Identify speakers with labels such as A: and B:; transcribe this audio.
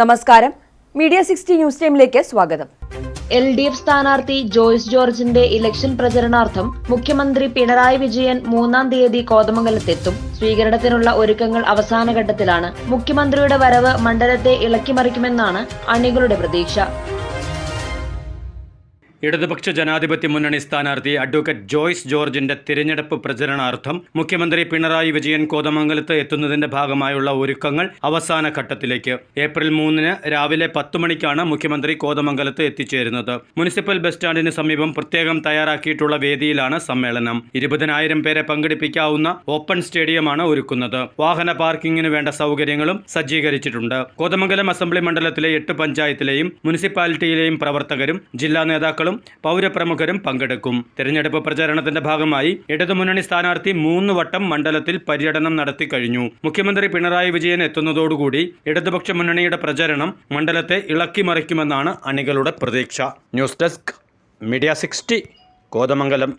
A: നമസ്കാരം. Media sixty news ടൈമിലേക്ക് സ്വാഗതം.
B: എൽ ഡി എഫ് സ്ഥാനാർത്ഥി ജോയ്സ് ജോർജിന്റെ ഇലക്ഷൻ പ്രചരണാർത്ഥം മുഖ്യമന്ത്രി പിണറായി വിജയൻ മൂന്നാം തീയതി കോതമംഗലത്തെത്തും. സ്വീകരണത്തിനുള്ള ഒരുക്കങ്ങൾ അവസാന ഘട്ടത്തിലാണ് മുഖ്യമന്ത്രിയുടെ വരവ് മണ്ഡലത്തെ ഇളക്കിമറിക്കുമെന്നാണ് അണികളുടെ പ്രതീക്ഷ.
C: ഇടതുപക്ഷ ജനാധിപത്യ മുന്നണി സ്ഥാനാർത്ഥി അഡ്വക്കേറ്റ് ജോയ്സ് ജോർജിന്റെ തിരഞ്ഞെടുപ്പ് പ്രചരണാർത്ഥം മുഖ്യമന്ത്രി പിണറായി വിജയൻ കോതമംഗലത്ത് എത്തുന്നതിന്റെ ഭാഗമായുള്ള ഒരുക്കങ്ങൾ അവസാന ഘട്ടത്തിലേക്ക്. ഏപ്രിൽ മൂന്നിന് രാവിലെ പത്ത് മണിക്കാണ് മുഖ്യമന്ത്രി കോതമംഗലത്ത് എത്തിച്ചേരുന്നത്. മുനിസിപ്പൽ ബസ് സ്റ്റാൻഡിന് സമീപം പ്രത്യേകം തയ്യാറാക്കിയിട്ടുള്ള വേദിയിലാണ് സമ്മേളനം. ഇരുപതിനായിരം പേരെ പങ്കെടുപ്പിക്കാവുന്ന ഓപ്പൺ സ്റ്റേഡിയമാണ് ഒരുക്കുന്നത്. വാഹന പാർക്കിംഗിന് വേണ്ട സൗകര്യങ്ങളും സജ്ജീകരിച്ചിട്ടുണ്ട്. കോതമംഗലം അസംബ്ലി മണ്ഡലത്തിലെ എട്ട് പഞ്ചായത്തിലെയും മുനിസിപ്പാലിറ്റിയിലെയും പ്രവർത്തകരും ജില്ലാ നേതാക്കളും പൗരപ്രമുഖരും പങ്കെടുക്കും. തെരഞ്ഞെടുപ്പ് പ്രചാരണത്തിന്റെ ഭാഗമായി ഇടതുമുന്നണി സ്ഥാനാർത്ഥി മൂന്ന് വട്ടം മണ്ഡലത്തിൽ പര്യടനം നടത്തി കഴിഞ്ഞു. മുഖ്യമന്ത്രി പിണറായി വിജയൻ എത്തുന്നതോടുകൂടി ഇടതുപക്ഷ മുന്നണിയുടെ പ്രചരണം മണ്ഡലത്തെ ഇളക്കിമറിക്കുമെന്നാണ് അണികളുടെ പ്രതീക്ഷ. News desk media sixty Kothamangalam.